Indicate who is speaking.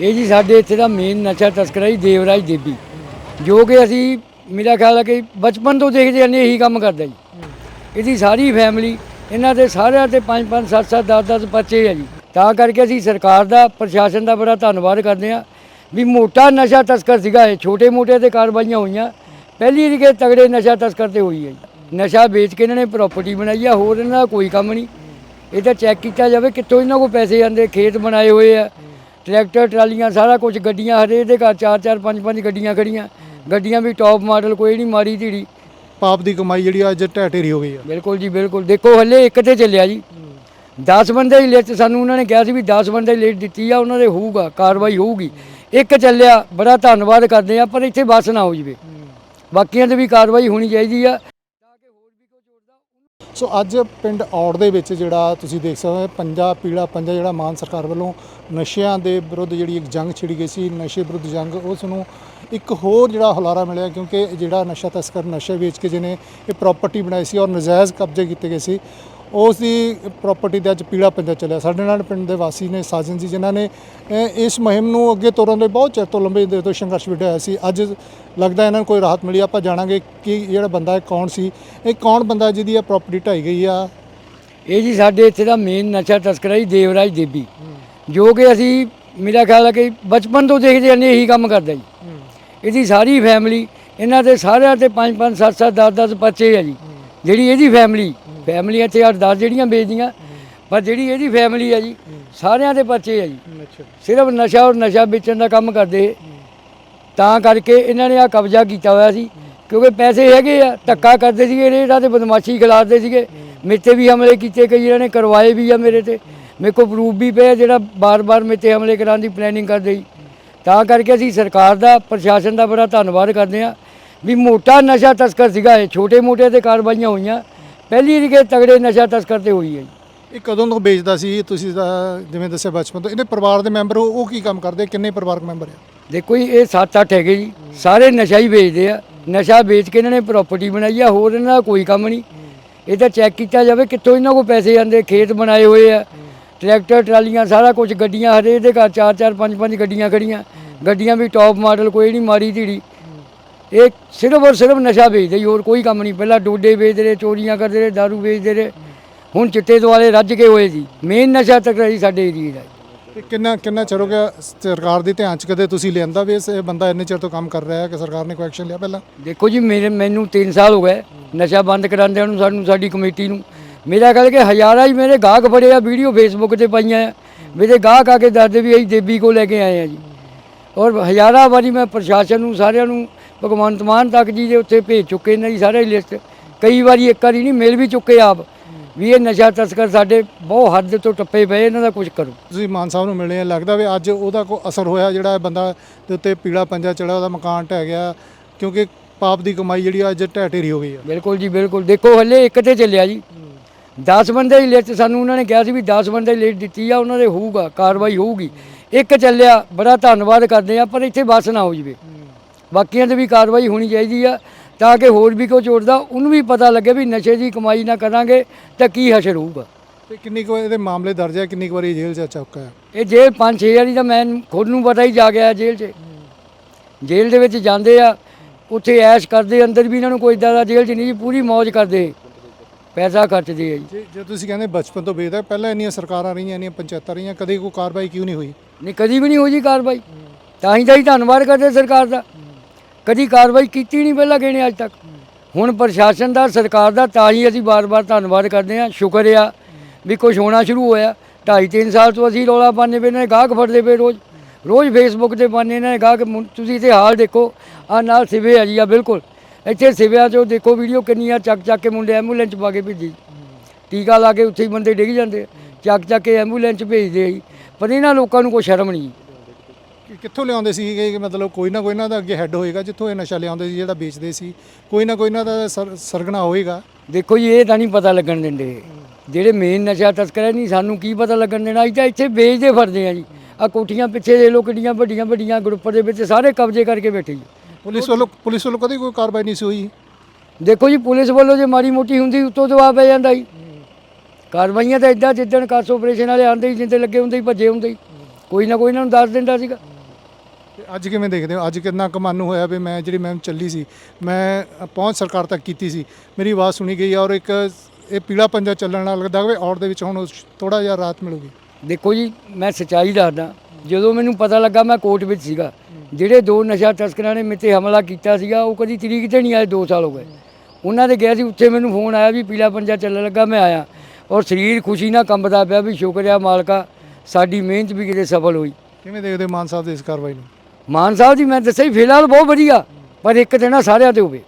Speaker 1: ਇਹ ਜੀ ਸਾਡੇ ਇੱਥੇ ਦਾ ਮੇਨ ਨਸ਼ਾ ਤਸਕਰ ਹੈ ਜੀ, ਦੇਵਰਾਜ ਦੇਵੀ ਜੋ ਕਿ ਅਸੀਂ, ਮੇਰਾ ਖਿਆਲ ਹੈ ਕਿ ਬਚਪਨ ਤੋਂ ਦੇਖਦੇ ਆਨੇ ਇਹੀ ਕੰਮ ਕਰਦਾ ਜੀ। ਇਹਦੀ ਸਾਰੀ ਫੈਮਿਲੀ ਇਹਨਾਂ ਦੇ ਸਾਰਿਆਂ ਤੇ 5 5 7 7 10 10 ਬੱਚੇ ਆ ਜੀ। ਤਾਂ ਕਰਕੇ ਅਸੀਂ ਸਰਕਾਰ ਦਾ, ਪ੍ਰਸ਼ਾਸਨ ਦਾ ਬੜਾ ਧੰਨਵਾਦ ਕਰਦੇ ਹਾਂ ਵੀ ਮੋਟਾ ਨਸ਼ਾ ਤਸਕਰ ਸੀਗਾ ਇਹ। ਛੋਟੇ ਮੋਟੇ ਤੇ ਕਾਰਵਾਈਆਂ ਹੋਈਆਂ। ਪਹਿਲੀ ਰਿਗੇ ਤਗੜੇ ਨਸ਼ਾ ਤਸਕਰ ਤੇ ਹੋਈ ਹੈ ਜੀ। ਨਸ਼ਾ ਵੇਚ ਕੇ ਇਹਨਾਂ ਨੇ ਪ੍ਰਾਪਰਟੀ ਬਣਾਈ ਆ, ਹੋਰ ਇਹਨਾਂ ਦਾ ਕੋਈ ਕੰਮ ਨਹੀਂ। ਇਹ ਤਾਂ ਚੈੱਕ ਕੀਤਾ ਜਾਵੇ ਕਿੱਥੋਂ ਇਹਨਾਂ ਕੋਲ ਪੈਸੇ ਆਉਂਦੇ, ਖੇਤ ਬਣਾਏ ਹੋਏ ਆ। ਟਰੈਕਟਰ ਟਰਾਲੀਆਂ ਸਾਰਾ ਕੁਝ ਗੱਡੀਆਂ ਹਰੇ ਦੇ ਘਰ ਚਾਰ ਚਾਰ ਪੰਜ ਪੰਜ ਗੱਡੀਆਂ ਖੜੀਆਂ। ਗੱਡੀਆਂ ਵੀ ਟੌਪ ਮਾਡਲ ਕੋਈ ਨਹੀਂ ਮਾਰੀ ਧੀੜੀ।
Speaker 2: ਪਾਪ ਦੀ ਕਮਾਈ ਜਿਹੜੀ ਅੱਜ ਢਹਿ ਢੇਰੀ ਹੋ ਗਈ ਆ।
Speaker 1: ਬਿਲਕੁਲ ਜੀ ਬਿਲਕੁਲ। ਦੇਖੋ ਹੱਲੇ ਇੱਕ ਤੇ ਚੱਲਿਆ ਜੀ। 10 ਬੰਦੇ ਦੀ ਲਿਸਟ ਸਾਨੂੰ ਉਹਨਾਂ ਨੇ ਕਿਹਾ ਸੀ ਵੀ 10 ਬੰਦੇ ਲਿਸਟ ਦਿੱਤੀ ਆ ਉਹਨਾਂ ਦੇ ਹੋਊਗਾ ਕਾਰਵਾਈ ਹੋਊਗੀ। ਇੱਕ ਚੱਲਿਆ ਬੜਾ ਧੰਨਵਾਦ ਕਰਦੇ ਆ ਪਰ ਇੱਥੇ ਬਸ ਨਾ ਹੋ ਜਵੇ। ਬਾਕੀਆਂ ਤੇ ਵੀ ਕਾਰਵਾਈ ਹੋਣੀ ਚਾਹੀਦੀ ਆ।
Speaker 2: ਸੋ ਅੱਜ ਪਿੰਡ ਔੜ ਦੇ ਵਿੱਚ ਜਿਹੜਾ ਤੁਸੀਂ ਦੇਖ ਸਕਦੇ ਹੋ, ਪੰਜਾ ਪੀੜਾ ਪੰਜਾ ਜਿਹੜਾ ਮਾਨ ਸਰਕਾਰ ਵੱਲੋਂ ਨਸ਼ਿਆਂ ਦੇ ਵਿਰੁੱਧ ਜਿਹੜੀ ਇੱਕ ਜੰਗ ਛਿੜੀ ਗਈ ਸੀ, ਨਸ਼ੇ ਵਿਰੁੱਧ ਜੰਗ, ਉਸ ਨੂੰ ਇੱਕ ਹੋਰ ਜਿਹੜਾ ਹੁਲਾਰਾ ਮਿਲਿਆ ਕਿਉਂਕਿ ਜਿਹੜਾ ਨਸ਼ਾ ਤਸਕਰ ਨਸ਼ੇ ਵੇਚ ਕੇ ਜਿਹਨੇ ਇਹ ਪ੍ਰਾਪਰਟੀ ਬਣਾਈ ਸੀ ਔਰ ਨਜਾਇਜ਼ ਕਬਜ਼ੇ ਕੀਤੇ ਗਏ ਸੀ। ਉਸ ਦੀ ਪ੍ਰਾਪਰਟੀ ਦੇ ਅੱਜ ਪੀੜਾ ਪੈਂਦਾ ਚੱਲਿਆ। ਸਾਡੇ ਨਾਲ ਪਿੰਡ ਦੇ ਵਾਸੀ ਨੇ ਸਾਜਨ ਜੀ, ਜਿਨ੍ਹਾਂ ਨੇ ਇਸ ਮੁਹਿੰਮ ਨੂੰ ਅੱਗੇ ਤੋਰਨ ਦੇ ਬਹੁਤ ਚਿਰ ਤੋਂ ਲੰਬੇ ਦੇ ਤੋਂ ਸੰਘਰਸ਼ ਵਿੱਢਿਆ ਹੋਇਆ ਸੀ। ਅੱਜ ਲੱਗਦਾ ਇਹਨਾਂ ਨੂੰ ਕੋਈ ਰਾਹਤ ਮਿਲੀ। ਆਪਾਂ ਜਾਣਾਂਗੇ ਕਿ ਜਿਹੜਾ ਬੰਦਾ ਕੌਣ ਸੀ। ਇਹ ਕੌਣ ਬੰਦਾ ਜਿਹਦੀ ਇਹ ਪ੍ਰਾਪਰਟੀ ਢਾਈ ਗਈ ਆ?
Speaker 1: ਇਹ ਜੀ ਸਾਡੇ ਇੱਥੇ ਦਾ ਮੇਨ ਨਸ਼ਾ ਤਸਕਰ ਜੀ, ਦੇਵਰਾਜ ਦੇਵੀ ਜੋ ਕਿ ਅਸੀਂ, ਮੇਰਾ ਖਿਆਲ ਹੈ ਕਿ ਬਚਪਨ ਤੋਂ ਦੇਖਦੇ ਆਨੇ ਇਹੀ ਕੰਮ ਕਰਦਾ ਜੀ। ਇਹਦੀ ਸਾਰੀ ਫੈਮਿਲੀ ਇਹਨਾਂ ਦੇ ਸਾਰਿਆਂ ਤੇ 5 5 7 7 10 10 ਬੱਚੇ ਆ ਜੀ। ਜਿਹੜੀ ਇਹਦੀ ਫੈਮਿਲੀ ਫੈਮਿਲੀ ਇੱਥੇ 8 10 ਜਿਹੜੀਆਂ ਵੇਚਦੀਆਂ ਪਰ ਜਿਹੜੀ ਇਹਦੀ ਫੈਮਿਲੀ ਆ ਜੀ ਸਾਰਿਆਂ ਦੇ ਬੱਚੇ ਆ ਜੀ। ਸਿਰਫ ਨਸ਼ਾ ਔਰ ਨਸ਼ਾ ਵੇਚਣ ਦਾ ਕੰਮ ਕਰਦੇ। ਤਾਂ ਕਰਕੇ ਇਹਨਾਂ ਨੇ ਆ ਕਬਜ਼ਾ ਕੀਤਾ ਹੋਇਆ ਸੀ ਕਿਉਂਕਿ ਪੈਸੇ ਹੈਗੇ ਆ ਧੱਕਾ ਕਰਦੇ ਸੀਗੇ ਰੇਡਾਂ ਤੇ ਬਦਮਾਸ਼ੀ ਖਿਲਾਫਦੇ ਸੀਗੇ। ਮੇਰੇ ਤੇ ਵੀ ਹਮਲੇ ਕੀਤੇ ਕਈ ਇਹਨਾਂ ਨੇ ਕਰਵਾਏ ਵੀ ਆ ਮੇਰੇ ਤੇ। ਮੇਰੇ ਕੋਲ ਪ੍ਰੂਫ ਵੀ ਪਿਆ ਜਿਹੜਾ ਬਾਰ-ਬਾਰ ਮੇਰੇ ਤੇ ਹਮਲੇ ਕਰਾਉਣ ਦੀ ਪਲੈਨਿੰਗ ਕਰਦੇ ਸੀ। ਤਾਂ ਕਰਕੇ ਅਸੀਂ ਸਰਕਾਰ ਦਾ ਪ੍ਰਸ਼ਾਸਨ ਦਾ ਬੜਾ ਧੰਨਵਾਦ ਕਰਦੇ ਹਾਂ ਵੀ ਮੋਟਾ ਨਸ਼ਾ ਤਸਕਰ ਸੀਗਾ ਇਹ ਛੋਟੇ ਮੋਟੇ ਤੇ ਕਾਰਵਾਈਆਂ ਹੋਈਆਂ। ਪਹਿਲੀ ਰਿਗੇ ਤਗੜੇ ਨਸ਼ਾ ਤਸਕਰ ਤੇ ਹੋਈ ਹੈ ਜੀ।
Speaker 2: ਇਹ ਕਦੋਂ ਤੋਂ ਵੇਚਦਾ ਸੀ? ਤੁਸੀਂ ਤਾਂ ਜਿਵੇਂ ਦੱਸਿਆ ਬਚਪਨ ਤੋਂ। ਇਹਦੇ ਪਰਿਵਾਰ ਦੇ ਮੈਂਬਰ ਉਹ ਉਹ ਕੀ ਕੰਮ ਕਰਦੇ? ਕਿੰਨੇ ਪਰਿਵਾਰਕ ਮੈਂਬਰ ਆ?
Speaker 1: ਦੇਖੋ ਜੀ ਇਹ 7-8 ਹੈਗੇ ਜੀ। ਸਾਰੇ ਨਸ਼ਾ ਹੀ ਵੇਚਦੇ ਆ। ਨਸ਼ਾ ਵੇਚ ਕੇ ਇਹਨਾਂ ਨੇ ਪ੍ਰਾਪਰਟੀ ਬਣਾਈ ਆ ਹੋਰ ਇਹਨਾਂ ਦਾ ਕੋਈ ਕੰਮ ਨਹੀਂ। ਇਹ ਤਾਂ ਚੈੱਕ ਕੀਤਾ ਜਾਵੇ ਕਿੱਥੋਂ ਇਹਨਾਂ ਕੋਲ ਪੈਸੇ ਆਉਂਦੇ ਖੇਤ ਬਣਾਏ ਹੋਏ ਆ। ਟਰੈਕਟਰ ਟਰਾਲੀਆਂ ਸਾਰਾ ਕੁਝ ਗੱਡੀਆਂ ਹਰੇ ਦੇ ਘਰ ਚਾਰ ਚਾਰ ਪੰਜ ਪੰਜ ਗੱਡੀਆਂ ਖੜੀਆਂ। ਗੱਡੀਆਂ ਵੀ ਟੌਪ ਮਾਡਲ ਕੋਈ ਨਹੀਂ ਮਾਰੀ ਧੀੜੀ। ਇਹ ਸਿਰਫ ਔਰ ਸਿਰਫ ਨਸ਼ਾ ਵੇਚਦੇ ਜੀ ਹੋਰ ਕੋਈ ਕੰਮ ਨਹੀਂ। ਪਹਿਲਾਂ ਡੋਡੇ ਵੇਚਦੇ ਰਹੇ ਚੋਰੀਆਂ ਕਰਦੇ ਰਹੇ ਦਾਰੂ ਵੇਚਦੇ ਰਹੇ। ਹੁਣ ਚਿੱਟੇ ਦੁਆਲੇ ਰੱਜ ਕੇ ਹੋਏ ਜੀ। ਮੇਨ ਨਸ਼ਾ ਤੱਕ ਰਹੀ ਸਾਡੇ ਏਰੀਏ ਦਾ
Speaker 2: ਤੇ ਕਿੰਨਾ ਕਿੰਨਾ ਚਿਰ ਹੋ ਗਿਆ ਸਰਕਾਰ ਦੇ ਧਿਆਨ ਚ ਕਦੇ ਤੁਸੀਂ ਲਿਆਂਦਾ ਵੀ ਇਸ ਇਹ ਬੰਦਾ ਇੰਨੇ ਚਿਰ ਤੋਂ ਕੰਮ ਕਰ ਰਿਹਾ ਹੈ ਕਿ ਸਰਕਾਰ ਨੇ ਕੋਈ ਐਕਸ਼ਨ ਲਿਆ ਪਹਿਲਾਂ?
Speaker 1: ਦੇਖੋ ਜੀ ਮੇਰੇ ਮੈਨੂੰ 3 ਸਾਲ ਹੋ ਗਏ ਨਸ਼ਾ ਬੰਦ ਕਰਾਉਂਦਿਆਂ ਨੂੰ ਸਾਨੂੰ ਸਾਡੀ ਕਮੇਟੀ ਨੂੰ। ਮੇਰਾ ਕਹਿ ਕੇ ਹਜ਼ਾਰਾਂ ਹੀ ਮੇਰੇ ਗਾਹਕ ਫੜੇ ਆ ਵੀਡੀਓ ਫੇਸਬੁੱਕ ਤੇ ਪਾਈਆਂ ਆ। ਮੇਰੇ ਗਾਹਕ ਆ ਕੇ ਦੱਸਦੇ ਵੀ ਅਸੀਂ ਦੇਬੀ ਕੋ ਲੈ ਕੇ ਆਏ ਆ ਜੀ। ਔਰ ਹਜ਼ਾਰਾਂ ਵਾਰੀ ਮੈਂ ਪ੍ਰਸ਼ਾਸਨ ਨੂੰ ਸਾਰਿਆਂ ਨੂੰ ਭਗਵੰਤ ਮਾਨ ਤੱਕ ਜੀ ਦੇ ਉੱਤੇ ਭੇਜ ਚੁੱਕੇ ਇਹਨਾਂ ਦੀ ਸਾਰੇ ਲਿਸਟ। ਕਈ ਵਾਰੀ ਇੱਕ ਵਾਰੀ ਨਹੀਂ ਮਿਲ ਵੀ ਚੁੱਕੇ ਆਪ। ਵੀ ਇਹ ਨਸ਼ਾ ਤਸਕਰ ਸਾਡੇ ਬਹੁਤ ਹੱਦ ਤੋਂ ਟੱਪੇ ਪਏ ਇਹਨਾਂ ਦਾ ਕੁਝ ਕਰੋ।
Speaker 2: ਤੁਸੀਂ ਮਾਨ ਸਾਹਿਬ ਨੂੰ ਮਿਲੇ ਲੱਗਦਾ ਵੀ ਅੱਜ ਉਹਦਾ ਕੋਈ ਅਸਰ ਹੋਇਆ ਜਿਹੜਾ ਬੰਦਾ ਦੇ ਉੱਤੇ ਪੀਲਾ ਪੰਜਾ ਚੜਾ ਉਹਦਾ ਮਕਾਨ ਢਹਿ ਗਿਆ ਕਿਉਂਕਿ ਪਾਪ ਦੀ ਕਮਾਈ ਜਿਹੜੀ ਆ ਅੱਜ ਢਹਿ ਢੇਰੀ ਹੋ ਗਈ ਆ।
Speaker 1: ਬਿਲਕੁਲ ਜੀ ਬਿਲਕੁਲ। ਦੇਖੋ ਹੱਲੇ ਇੱਕ ਤੇ ਚੱਲਿਆ ਜੀ। 10 ਬੰਦੇ ਦੀ ਲਿਸਟ ਸਾਨੂੰ ਉਹਨਾਂ ਨੇ ਕਿਹਾ ਸੀ ਵੀ 10 ਬੰਦੇ ਦੀ ਲਿਸਟ ਦਿੱਤੀ ਆ ਉਹਨਾਂ ਦੇ ਹੋਊਗਾ ਕਾਰਵਾਈ ਹੋਊਗੀ। ਇੱਕ ਚੱਲਿਆ ਬੜਾ ਧੰਨਵਾਦ ਕਰਦੇ ਆ ਪਰ ਇੱਥੇ ਬਸ ਨਾ ਹੋ ਜਵੇ। ਬਾਕੀਆਂ ਤੇ ਵੀ ਕਾਰਵਾਈ ਹੋਣੀ ਚਾਹੀਦੀ ਆ ਤਾਂ ਕਿ ਹੋਰ ਵੀ ਕੋਈ ਚੋਰਦਾ ਉਹਨੂੰ ਵੀ ਪਤਾ ਲੱਗੇ ਵੀ ਨਸ਼ੇ ਦੀ ਕਮਾਈ ਨਾ ਕਰਾਂਗੇ ਤਾਂ ਕੀ ਹਸ਼ਰ ਹੋਊਗਾ।
Speaker 2: ਤੇ ਕਿੰਨੀ ਕੁ ਇਹਦੇ ਮਾਮਲੇ ਦਰਜ ਹੈ ਕਿੰਨੀ ਕੁ ਵਾਰੀ ਜੇਲ੍ਹ 'ਚ ਚੁੱਕਾ ਹੈ
Speaker 1: ਇਹ ਜੇਲ੍ਹ ਪੰਜ ਛੇ ਵਾਰੀ ਤਾਂ ਮੈਂ ਖੁਦ ਨੂੰ ਪਤਾ ਹੀ ਜਾ ਗਿਆ ਜੇਲ੍ਹ 'ਚ। ਜੇਲ੍ਹ ਦੇ ਵਿੱਚ ਜਾਂਦੇ ਆ ਉੱਥੇ ਐਸ਼ ਕਰਦੇ ਅੰਦਰ ਵੀ ਇਹਨਾਂ ਨੂੰ ਕੋਈ ਇਦਾਂ ਦਾ ਜੇਲ੍ਹ 'ਚ ਨਹੀਂ ਜੀ ਪੂਰੀ ਮौज ਕਰਦੇ। ਪੈਸਾ ਖਰਚਦੇ ਆ ਜੀ।
Speaker 2: ਜੇ ਤੁਸੀਂ ਕਹਿੰਦੇ ਬਚਪਨ ਤੋਂ ਵੇਚਦਾ ਪਹਿਲਾਂ ਇੰਨੀਆਂ ਸਰਕਾਰਾਂ ਰਹੀਆਂ ਇੰਨੀਆਂ ਪੰਚਾਇਤਾਂ ਰਹੀਆਂ ਕਦੇ ਕੋਈ ਕਾਰਵਾਈ ਕਿਉਂ ਨਹੀਂ ਹੋਈ?
Speaker 1: ਨਹੀਂ ਕਦੀ ਵੀ ਨਹੀਂ ਹੋਈ ਜੀ ਕਾਰਵਾਈ। ਤਾਂ ਹੀ ਤਾਂ ਹੀ ਧੰਨਵਾਦ ਕਰਦੇ ਸਰਕਾਰ ਦਾ। ਕਦੀ ਕਾਰਵਾਈ ਕੀਤੀ ਨਹੀਂ ਪਹਿਲਾਂ ਕਿਹਨੇ ਅੱਜ ਤੱਕ। ਹੁਣ ਪ੍ਰਸ਼ਾਸਨ ਦਾ, ਸਰਕਾਰ ਦਾ ਤਾਂ ਹੀ ਅਸੀਂ ਬਾਰ-ਬਾਰ ਧੰਨਵਾਦ ਕਰਦੇ ਹਾਂ, ਸ਼ੁਕਰ ਆ ਵੀ ਕੁਝ ਹੋਣਾ ਸ਼ੁਰੂ ਹੋਇਆ। ਢਾਈ ਤਿੰਨ ਸਾਲ ਤੋਂ ਅਸੀਂ ਰੌਲਾ ਪਾਉਂਦੇ ਪਏ ਨੇ ਗਾਹਕ ਫੜਦੇ ਪਏ ਰੋਜ਼। ਰੋਜ਼ ਫੇਸਬੁੱਕ ਤੇ ਪਾਉਂਦੇ ਨੇ ਗਾਹਕ। ਤੁਸੀਂ ਤੇ ਹਾਲ ਦੇਖੋ ਆ ਨਾਲ ਸਿਵੇ ਆ ਜੀ ਆ ਬਿਲਕੁਲ। ਇੱਥੇ ਸਿਵਿਆਂ 'ਚੋਂ ਦੇਖੋ ਵੀਡੀਓ ਕਿੰਨੀਆਂ ਚੱਕ ਚੱਕ ਕੇ ਮੁੰਡੇ ਐਂਬੂਲੈਂਸ ਪਾ ਕੇ ਭੇਜੀ। ਟੀਕਾ ਲਾ ਕੇ ਉੱਥੇ ਹੀ ਬੰਦੇ ਡਿੱਗ ਜਾਂਦੇ ਚੱਕ ਚੱਕ ਕੇ ਐਂਬੂਲੈਂਸ 'ਚ ਭੇਜਦੇ ਆ ਜੀ। ਪਰ ਇਹਨਾਂ ਲੋਕਾਂ ਨੂੰ ਕੋਈ ਸ਼ਰਮ ਨਹੀਂ।
Speaker 2: ਕਿ ਕਿੱਥੋਂ ਲਿਆਉਂਦੇ ਸੀ ਕਿ ਮਤਲਬ ਕੋਈ ਨਾ ਕੋਈ ਇਹਨਾਂ ਦਾ ਅੱਗੇ ਹੈੱਡ ਹੋਏਗਾ ਜਿੱਥੋਂ ਇਹ ਨਸ਼ਾ ਲਿਆਉਂਦੇ ਸੀ ਜਿਹੜਾ ਵੇਚਦੇ ਸੀ ਕੋਈ ਨਾ ਕੋਈ ਇਹਨਾਂ ਦਾ ਸਰ- ਸਰਗਣਾ ਹੋਏਗਾ।
Speaker 1: ਦੇਖੋ ਜੀ ਇਹ ਤਾਂ ਨਹੀਂ ਪਤਾ ਲੱਗਣ ਦਿੰਦੇ। ਜਿਹੜੇ ਮੇਨ ਨਸ਼ਾ ਤਸਕਰ ਹੈ ਨਹੀਂ ਸਾਨੂੰ ਕੀ ਪਤਾ ਲੱਗਣ ਦੇਣਾ। ਅਸੀਂ ਤਾਂ ਇੱਥੇ ਵੇਚਦੇ ਫਿਰਦੇ ਆ ਜੀ। ਆ ਕੋਠੀਆਂ ਪਿੱਛੇ ਦੇ ਲੋ ਕਿੱਡੀਆਂ ਵੱਡੀਆਂ ਵੱਡੀਆਂ ਗਰੁੱਪ ਦੇ ਵਿੱਚ ਸਾਰੇ ਕਬਜ਼ੇ ਕਰਕੇ ਬੈਠੇ ਜੀ।
Speaker 2: ਪੁਲਿਸ ਵੱਲੋਂ ਪੁਲਿਸ ਵੱਲੋਂ ਕਦੇ ਕੋਈ ਕਾਰਵਾਈ ਨਹੀਂ ਸੀ ਹੋਈ?
Speaker 1: ਦੇਖੋ ਜੀ ਪੁਲਿਸ ਵੱਲੋਂ ਜੇ ਮਾੜੀ ਮੋਟੀ ਹੁੰਦੀ ਉੱਤੋਂ ਜਵਾਬ ਪੈ ਜਾਂਦਾ ਜੀ। ਕਾਰਵਾਈਆਂ ਤਾਂ ਇਦਾਂ ਜਿੱਦਣ ਕਾਸ ਆਪਰੇਸ਼ਨ ਵਾਲੇ ਆਂਦੇ ਹੀ ਜਿੰਦੇ ਲੱਗੇ ਹੁੰਦੇ ਹੀ ਭੱਜੇ ਹੁੰਦੇ ਹੀ ਕੋਈ ਨਾ ਕੋਈ ਇਹਨਾਂ ਨੂੰ ਦੱਸ ਦਿੰਦਾ ਸੀਗਾ।
Speaker 2: ਤੇ ਅੱਜ ਕਿਵੇਂ ਦੇਖਦੇ ਹੋ? ਅੱਜ ਕਿੰਨਾ ਕੁ ਮਨ ਨੂੰ ਹੋਇਆ ਵੀ ਮੈਂ ਜਿਹੜੀ ਮੈਂ ਚੱਲੀ ਸੀ ਮੈਂ ਪਹੁੰਚ ਸਰਕਾਰ ਤੱਕ ਕੀਤੀ ਸੀ। ਮੇਰੀ ਆਵਾਜ਼ ਸੁਣੀ ਗਈ ਔਰ ਇੱਕ ਇਹ ਪੀਲਾ ਪੰਜਾ ਚੱਲਣ ਨਾਲ ਲੱਗਦਾ ਵੀ ਔੜ ਦੇ ਵਿੱਚ ਹੁਣ ਥੋੜਾ ਜਿਹਾ ਰਾਤ ਮਿਲੂਗੀ।
Speaker 1: ਦੇਖੋ ਜੀ ਮੈਂ ਸੱਚਾਈ ਦੱਸਦਾ ਜਦੋਂ ਮੈਨੂੰ ਪਤਾ ਲੱਗਾ ਮੈਂ ਕੋਰਟ ਵਿੱਚ ਸੀਗਾ ਜਿਹੜੇ ਦੋ ਨਸ਼ਾ ਤਸਕਰਾਂ ਨੇ ਮੇਰੇ ਤੇ ਹਮਲਾ ਕੀਤਾ ਸੀਗਾ ਉਹ ਕਦੀ ਤਰੀਕ ਤੇ ਨਹੀਂ ਆਏ 2 ਸਾਲ ਹੋ ਗਏ। ਉਹਨਾਂ ਦੇ ਗਿਆ ਸੀ ਉੱਥੇ ਮੈਨੂੰ ਫੋਨ ਆਇਆ ਵੀ ਪੀਲਾ ਪੰਜਾ ਚੱਲਣ ਲੱਗਾ ਮੈਂ ਆਇਆ। ਔਰ ਸਰੀਰ ਖੁਸ਼ੀ ਨਾਲ ਕੰਬਦਾ ਪਿਆ ਵੀ ਸ਼ੁਕਰ ਆ ਮਾਲਕਾ ਸਾਡੀ ਮਿਹਨਤ ਵੀ ਕਿਤੇ ਸਫਲ ਹੋਈ।
Speaker 2: ਕਿਵੇਂ ਦੇਖਦੇ ਮਾਨ ਸਾਹਿਬ ਦੀ ਇਸ ਕਾਰਵਾਈ ਨੂੰ?
Speaker 1: ਮਾਨ ਸਾਹਿਬ ਜੀ, ਮੈਂ ਦੱਸਿਆ ਹੀ ਫਿਲਹਾਲ ਬਹੁਤ ਵਧੀਆ, ਪਰ ਇੱਕ ਤੇ ਨਾ ਸਾਰਿਆਂ ਤੇ ਹੋਵੇ।